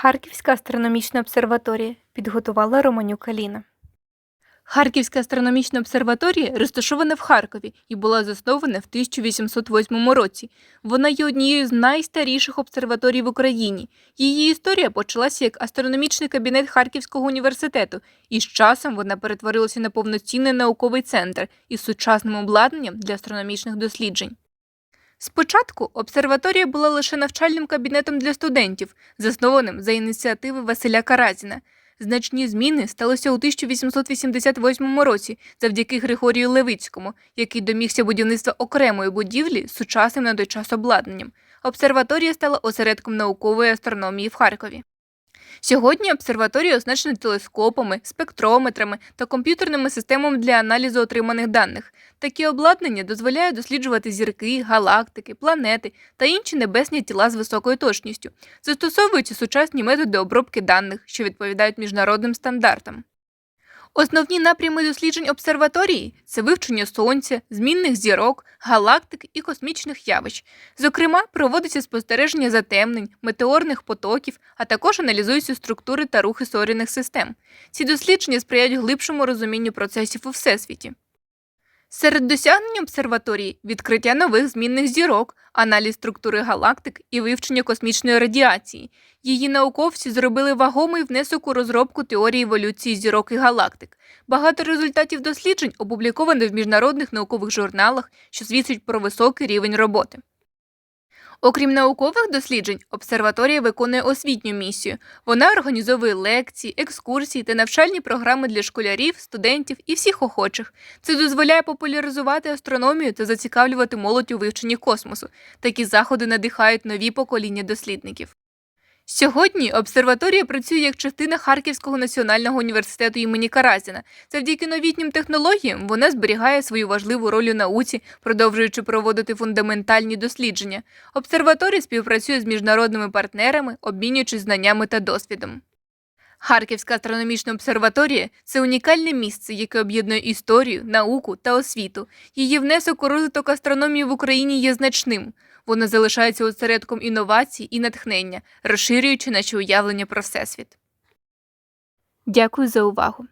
Харківська астрономічна обсерваторія підготувала Романюк Аліна. Харківська астрономічна обсерваторія розташована в Харкові і була заснована в 1808 році. Вона є однією з найстаріших обсерваторій в Україні. Її історія почалася як астрономічний кабінет Харківського університету, і з часом вона перетворилася на повноцінний науковий центр із сучасним обладнанням для астрономічних досліджень. Спочатку обсерваторія була лише навчальним кабінетом для студентів, заснованим за ініціативи Василя Каразіна. Значні зміни сталися у 1888 році завдяки Григорію Левицькому, який домігся будівництва окремої будівлі з сучасним на той час обладнанням. Обсерваторія стала осередком наукової астрономії в Харкові. Сьогодні обсерваторія оснащена телескопами, спектрометрами та комп'ютерними системами для аналізу отриманих даних. Такі обладнання дозволяють досліджувати зірки, галактики, планети та інші небесні тіла з високою точністю. Застосовуються сучасні методи обробки даних, що відповідають міжнародним стандартам. Основні напрями досліджень обсерваторії це вивчення сонця, змінних зірок, галактик і космічних явищ. Зокрема, проводиться спостереження затемнень, метеорних потоків, а також аналізуються структури та рухи соряних систем. Ці дослідження сприяють глибшому розумінню процесів у всесвіті. Серед досягнень обсерваторії відкриття нових змінних зірок, аналіз структури галактик і вивчення космічної радіації. Її науковці зробили вагомий внесок у розробку теорії еволюції зірок і галактик. Багато результатів досліджень опубліковано в міжнародних наукових журналах, що свідчить про високий рівень роботи. Окрім наукових досліджень, обсерваторія виконує освітню місію. Вона організовує лекції, екскурсії та навчальні програми для школярів, студентів і всіх охочих. Це дозволяє популяризувати астрономію та зацікавлювати молодь у вивченні космосу. Такі заходи надихають нові покоління дослідників. Сьогодні обсерваторія працює як частина Харківського національного університету імені Каразіна. Завдяки новітнім технологіям вона зберігає свою важливу роль у науці, продовжуючи проводити фундаментальні дослідження. Обсерваторія співпрацює з міжнародними партнерами, обмінюючись знаннями та досвідом. Харківська астрономічна обсерваторія це унікальне місце, яке об'єднує історію, науку та освіту. Її внесок у розвиток астрономії в Україні є значним. Вона залишається осередком інновацій і натхнення, розширюючи наші уявлення про всесвіт. Дякую за увагу.